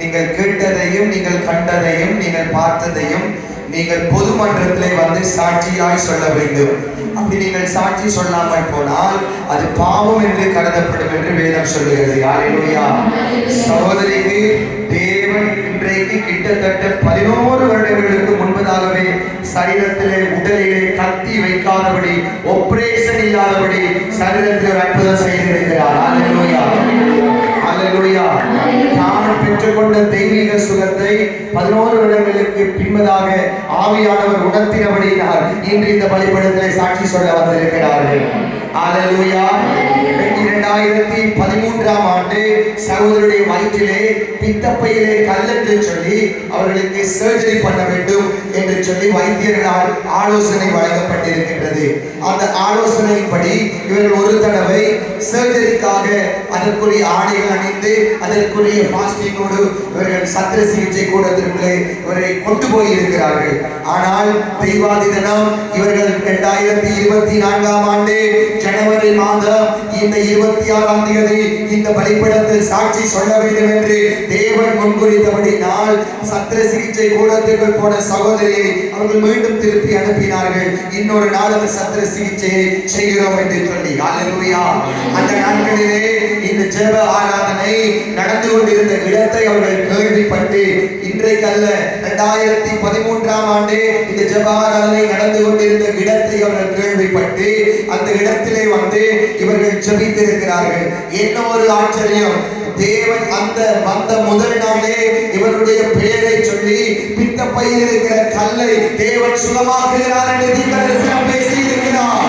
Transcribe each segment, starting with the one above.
நீங்கள் கேட்டதையும் நீங்கள் கண்டதையும் நீங்கள் பார்த்ததையும் நீங்கள் பொதுமன்றத்திலே வந்து சாட்சியாய் சொல்ல வேண்டும். அப்படி நீங்கள் சாட்சி சொல்லாமல் போனால் அது பாவம் என்று கருதப்படும் என்று வேதம் சொல்லுகிறது யாரையா சகோதரிக்கு தேவன் இன்றைக்கு கிட்டத்தட்ட பதினோரு வருடங்களுக்கு முன்பதாகவே சரீரத்திலே உடலிலே கத்தி வைக்காதபடி ஒப்ரேஷன் இல்லாதபடி சரீரத்தில் ஒரு அற்புதம் செய்திருக்கிறார். பெற்றுக்கொண்ட தெய்வீக சுகத்தை பதினோரு வருடங்களுக்கு பின்பதாக ஆவியானவர் உணர்த்தினபடியினால் இன்று இந்த பலிபடத்திலே சாட்சி சொல்ல வந்திருக்கிறார்கள். ஹalleluya. வயிற்றிலே பித்தப்பையிலே கல் என்று சொல்லி அவர்களுக்கு சர்ஜரி பண்ண வேண்டும் என்று சொல்லி வைத்தியர்களால் ஆலோசனை வழங்கப்பட்டிருக்கின்றது. அந்த ஆலோசனையின்படி இவர்கள் ஒரு தடவை சர்ஜரிக்காக அதற்குரிய ஆடைகள் அணிந்து அதற்குரிய பாஸ்டிங்கோடு இவர்கள் சத்திர சிகிச்சை கூடத்திற்குள்ளே இவரை கொண்டு போய் இருக்கிறார்கள் ஆனால் தெய்வாதி தினம் இவர்கள் இரண்டாயிரத்தி இருபத்தி நான்காம் ஆண்டு ஜனவரி நாங்கள் இந்த இருபத்தி ஆறாம் தேதி இந்த பலிப்படத்தில் சாட்சி சொல்ல வேண்டும் என்று தேவன் முன்குறித்தபடி நாள் சத்திர சிகிச்சை கூடத்திற்குள் போன சகோதரியை அவர்கள் மீண்டும் திருப்பி அனுப்பினார்கள். இன்னொரு நாள் அந்த சத்திர சிகிச்சையை செய்கிறோம் என்று சொல்லி. அல்லேலூயா அந்த நாட்களிலே இந்த ஜெப ஆராதனை நடந்து கொண்டிருந்த இடத்தை அவர்கள் கேள்விப்பட்டு இன்றைக்கு அல்ல இரண்டாயிரத்தி பதிமூன்றாம் ஆண்டு இந்த ஜபாரலை நடந்து கொண்டிருந்த இடத்தை அவர்கள் கேள்விப்பட்டு அந்த இடத்திலே வந்து இவர்கள் ஜபித்திருக்கிறார்கள். என்ன ஒரு ஆச்சரியம். தேவன் அந்த வந்த முதல் நாளே இவருடைய பெயரை சொல்லி பித்த பையில் இருக்கிற கல்லை தேவன் சுகமாக்குகிறார் என்று தீர்க்கதரிசனம் பேசி இருக்கிறார்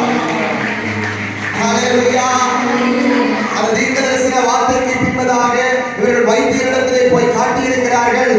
அந்த தீர்க்கதரிசன வார்த்தைக்கு பின்பதாக இவர்கள் வைத்தியரிடத்திலே போய் காட்டியிருக்கிறார்கள்.